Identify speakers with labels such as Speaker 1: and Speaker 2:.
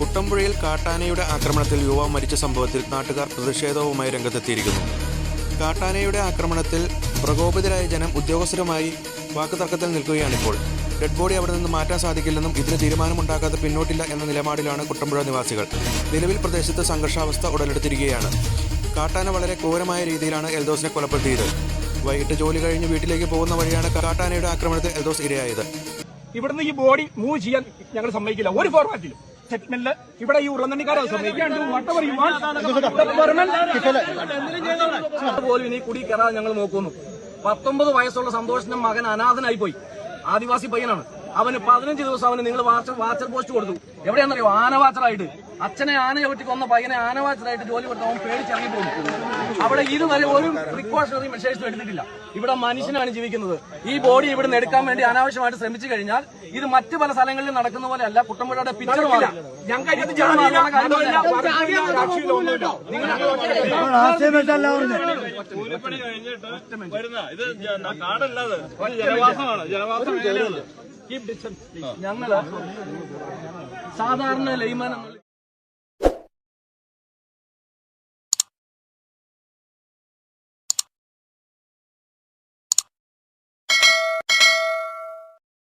Speaker 1: കുട്ടമ്പുഴയിൽ കാട്ടാനയുടെ ആക്രമണത്തിൽ യുവാവ് മരിച്ച സംഭവത്തിൽ നാട്ടുകാർ പ്രതിഷേധവുമായി രംഗത്തെത്തിയിരിക്കുന്നു. കാട്ടാനയുടെ ആക്രമണത്തിൽ പ്രകോപിതരായ ജനം ഉദ്യോഗസ്ഥരുമായി വാക്കുതർക്കത്തിൽ നിൽക്കുകയാണിപ്പോൾ. ഡെഡ് ബോഡി അവിടെ നിന്ന് മാറ്റാൻ സാധിക്കില്ലെന്നും ഇതിന് തീരുമാനമുണ്ടാക്കാതെ പിന്നോട്ടില്ല എന്ന നിലപാടിലാണ് കുട്ടമ്പുഴ നിവാസികൾ. നിലവിൽ പ്രദേശത്ത് സംഘർഷാവസ്ഥ ഉടലെടുത്തിരിക്കുകയാണ്. കാട്ടാന വളരെ ക്രൂരമായ രീതിയിലാണ് എൽദോസിനെ കൊലപ്പെടുത്തിയത്. വൈകിട്ട് ജോലി കഴിഞ്ഞ് വീട്ടിലേക്ക് പോകുന്ന വഴിയാണ് കാട്ടാനയുടെ ആക്രമണത്തിൽ എൽദോസ് ഇരയായത്.
Speaker 2: ഇവിടുന്ന് ഈ ബോഡി മൂവ് ചെയ്യാൻ ഞങ്ങൾ സമ്മതിക്കില്ല. ഒരു ഫോർമാറ്റിലും സെറ്റിൽമെന്റിൽ ഇവിടെ ഈ ഉറന്നണിക്കാരെ സമ്മതിക്കാണ്ട് whatever യു വാണ്ട്
Speaker 3: പോലും ഇനി കുടി കയറാതെ ഞങ്ങൾ നോക്കുന്നു. പത്തൊമ്പത് വയസ്സുള്ള സന്തോഷിന്റെ മകൻ അനാഥനായി പോയി. ആദിവാസി പയ്യനാണ്. അവന് പതിനഞ്ച് ദിവസം അവന് നിങ്ങൾ വാച്ചർ വാച്ചർ പോസ്റ്റ് കൊടുത്തു. എവിടെയാണെന്നറിയോ? ആനവാച്ചറായിട്ട് അച്ഛനെ ആന ചവിട്ടി കൊന്ന പയ്യനെ ആനവാച്ചറായിട്ട് ജോലി കൊടുത്ത അവൻ പേടിച്ചിറങ്ങി പോകും അവിടെ ഇതുവരെ ഒരു പ്രിക്കോഷണറി മെഷേഴ്സും എടുത്തിട്ടില്ല. ഇവിടെ മനുഷ്യനാണ് ജീവിക്കുന്നത്. ഈ ബോഡി ഇവിടെ നിന്ന് എടുക്കാൻ വേണ്ടി അനാവശ്യമായിട്ട് ശ്രമിച്ചു കഴിഞ്ഞാൽ ഇത് മറ്റു പല സ്ഥലങ്ങളിലും നടക്കുന്ന പോലെ അല്ല കുട്ടമ്പുഴയുടെ പിക്ചർ മാറി.
Speaker 2: ഞങ്ങൾക്ക് അതിനകത്ത് ജാതിയില്ല, മതമില്ല, വർഗമില്ല, രാഷ്ട്രീയമില്ല, ഒന്നുമില്ല.
Speaker 4: കൂലിപ്പണി കഴിഞ്ഞിട്ട് വരുന്ന ഇത് കാടല്ലാതെ ജനവാസമാണ്. ജനവാസം
Speaker 3: ഞങ്ങൾ സാധാരണ ലൈമാൻ